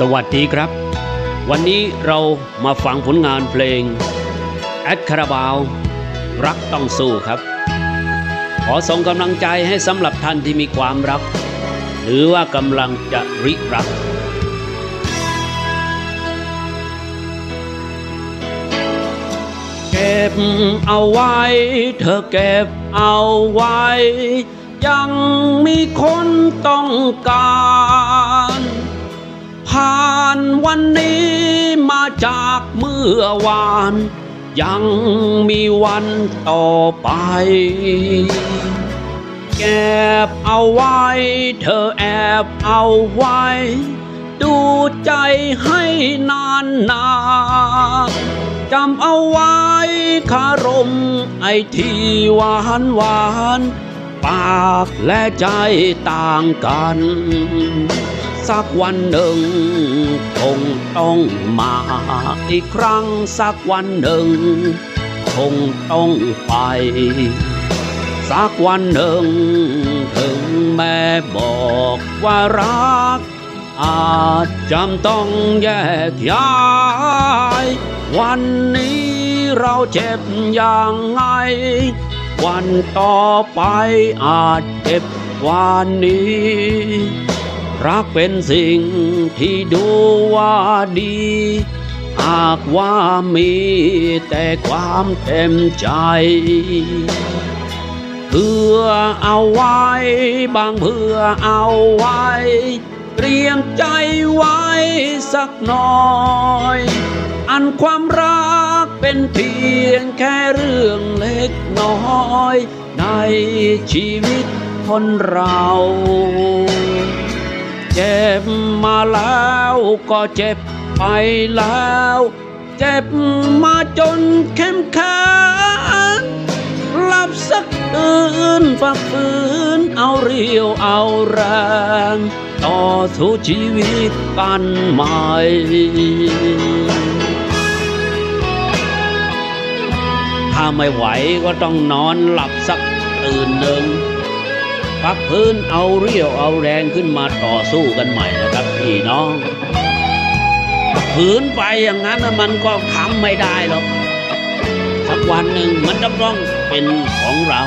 สวัสดีครับ วันนี้เรามาฟังผลงานเพลงแอดคาราบาว รักต้องสู้ครับ ขอส่งกำลังใจให้สำหรับท่านที่มีความรัก หรือว่ากำลังจะริรักเก็บเอาไว้ เธอเก็บเอาไว้ ยังมีคนต้องการ ผ่านวันนี้มาจากเมื่อวาน ยังมีวันต่อไปเก็บเอาไว้ เธอแอบเอาไว้ ดูใจให้นานนานๆจำเอาไว้คารมไอที่หวานหวาน ปากและใจต่างกัน สักวันหนึ่ง คงต้องมาอีกครั้งสักวันหนึ่ง คงต้องไป สักวันหนึ่ง ถึงแม่บอกว่ารัก อาจจำต้องแยกย้าย วันนี้เราเจ็บอย่างไง วันต่อไปอาจเจ็บกว่านี้ รักเป็นสิ่งที่ดูว่าดี หากว่ามีแต่ความเต็มใจ เพื่อเอาไว้ บางเพื่อเอาไว้ เตรียมใจไว้สักหน่อย อันความรักเป็นเพียงแค่เรื่องเล็กน้อย ในชีวิตคนเรา บมาแล้วก็เจ็บไปแล้ว เจ็บมาจนเข้มข็งหลับสักคืนฝักฝืนเอาเรียวเอาแรงต่อสู้ชีวิตกันใหม่ถ้าไม่ไหวก็ต้องนอนหลับสักตื่นหนึ่ง พักพื้นเอาเรี่ยวเอาแรงขึ้นมาต่อสู้กันใหม่นะครับพี่น้องผืนไปอย่างนั้นนะมันก็ค้ำไม่ได้หรอกสักวันหนึ่งมันจะต้องเป็นของเรา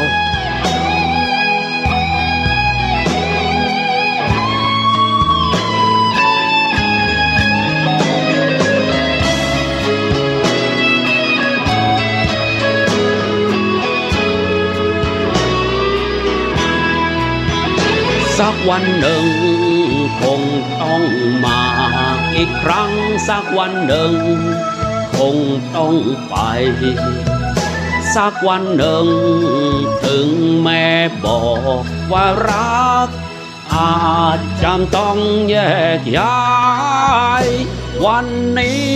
สักวันหนึ่ง คงต้องมาอีกครั้งสักวันหนึ่ง คงต้องไป สักวันหนึ่ง ถึงแม่บอกว่ารัก อาจจำต้องแยกย้าย วันนี้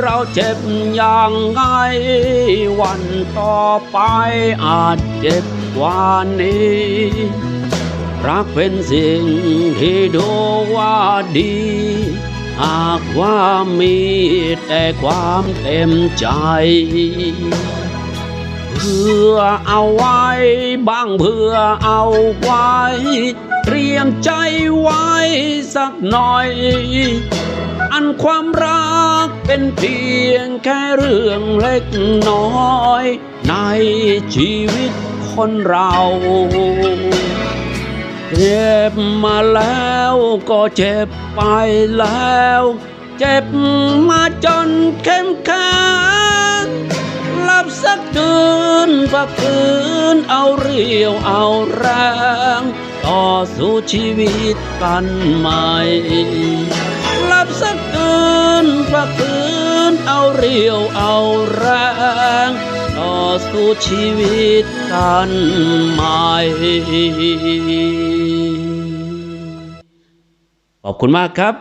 เราเจ็บอย่างไง วันต่อไปอาจเจ็บกว่านี้ รักเป็นสิ่งที่ดูว่าดี หากว่ามีแต่ความเต็มใจ เพื่อเอาไว้บ้างเพื่อเอาไว้ เตรียมใจไว้สักหน่อย อันความรักเป็นเพียงแค่เรื่องเล็กน้อย ในชีวิตคนเรา เจ็บมาแล้วก็เจ็บไปแล้ว เจ็บมาจนเข้มแข็งหลับสักคืนฝักคืนเอาเรียวเอาแรงต่อสู้ชีวิตกันใหม่หลับสักคืนฝักคืนเอาเรียวเอาแรง ต่อสู้ชีวิตกันใหม่ขอบคุณมากครับ